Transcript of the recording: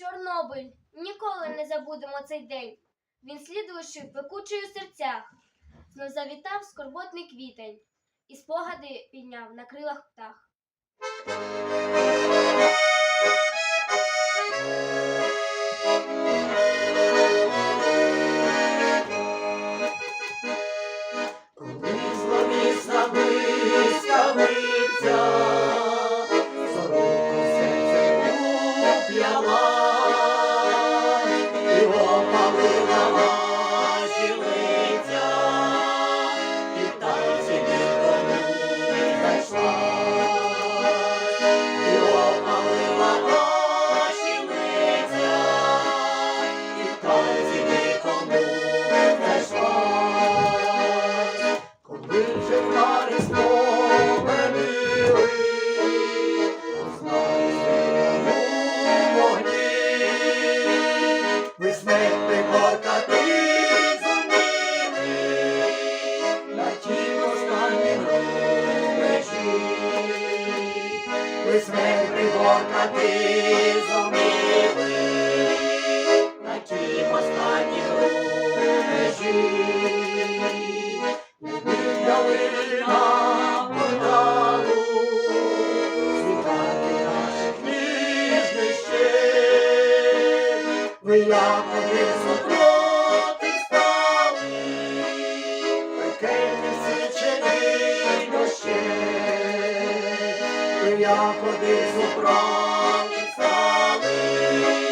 Чорнобиль, ніколи не забудемо цей день. Він слід лишив пекучий у серцях. Знов завітав скорботний квітень, і спогади підняв на крилах птах. Приборкати зуміли, на тім останнім рубежі. Віддали нам подалу, світати наших ніжних щек. Ви супроти Ви якоби супроти стали,